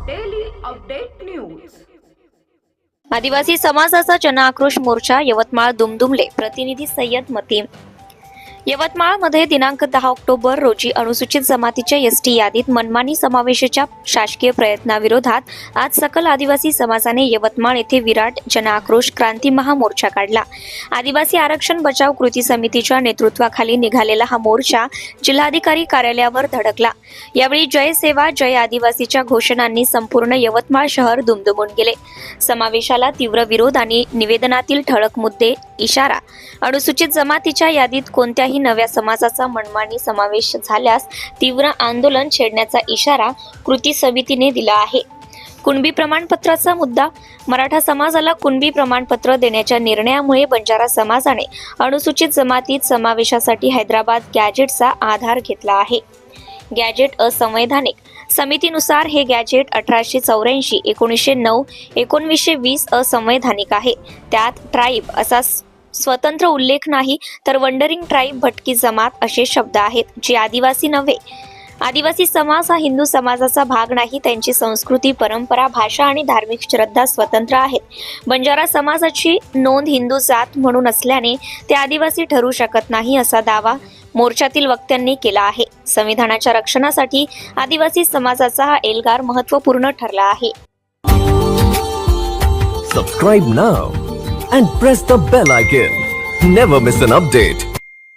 Update news आदिवासी समाजाचा जनआक्रोश मोर्चा यवतमाळ दुमदुमले प्रतिनिधी सय्यद मतीम. यवतमाळमध्ये दिनांक दहा ऑक्टोबर रोजी अनुसूचित जमातीच्या एस टी यादीत मनमानी समावेशाच्या शासकीय प्रयत्नाविरोधात आज सकल आदिवासी समाजाने यवतमाळ येथे विराट जनआक्रोश क्रांती महामोर्चा काढला. आदिवासी आरक्षण बचाव कृती समितीच्या नेतृत्वाखाली निघालेला हा मोर्चा जिल्हाधिकारी कार्यालयावर धडकला. यावेळी जय सेवा जय आदिवासीच्या घोषणांनी संपूर्ण यवतमाळ शहर दुमदुमून गेले. समावेशाला तीव्र विरोध आणि निवेदनातील ठळक मुद्दे इशारा. अनुसूचित जमातीच्या यादीत कोणत्याही नव्या समाजाचा मनमानी समावेश झाल्यास तीव्र आंदोलन छेडण्याचा इशारा कृती समितीने दिला आहे. कुणबी प्रमाणपत्राचा मुद्दा. मराठा समाजाला कुणबी प्रमाणपत्र देण्याच्या निर्णयामुळे बंजारा समाजाने अनुसूचित जमातीत समावेशासाठी हैदराबाद गॅजेटचा आधार घेतला आहे. गॅजेट असंवैधानिक. समितीनुसार हे गॅजेट अठराशे चौऱ्याऐंशी एकोणीसशे नऊ एकोणवीसशे वीस असंवैधानिक आहे. त्यात ट्राईब असा स्वतंत्र उल्लेख नाही तर वंडरिंग ट्राईब भटकी जमात असे शब्द आहेत जे आदिवासी नव्हे. आदिवासी समाज हा हिंदू समाजाचा भाग नाही त्यांची संस्कृती परंपरा भाषा आणि धार्मिक श्रद्धा स्वतंत्र आहेत. बंजारा समाजाची नोंद हिंदू जात म्हणून असल्याने ते आदिवासी ठरू शकत नाही असा दावा मोर्चातील वक्त्यांनी केला आहे. संविधानाच्या रक्षणासाठी आदिवासी समाजाचा हा एल्गार महत्त्वपूर्ण ठरला आहे. Subscribe now and press the bell icon never miss an update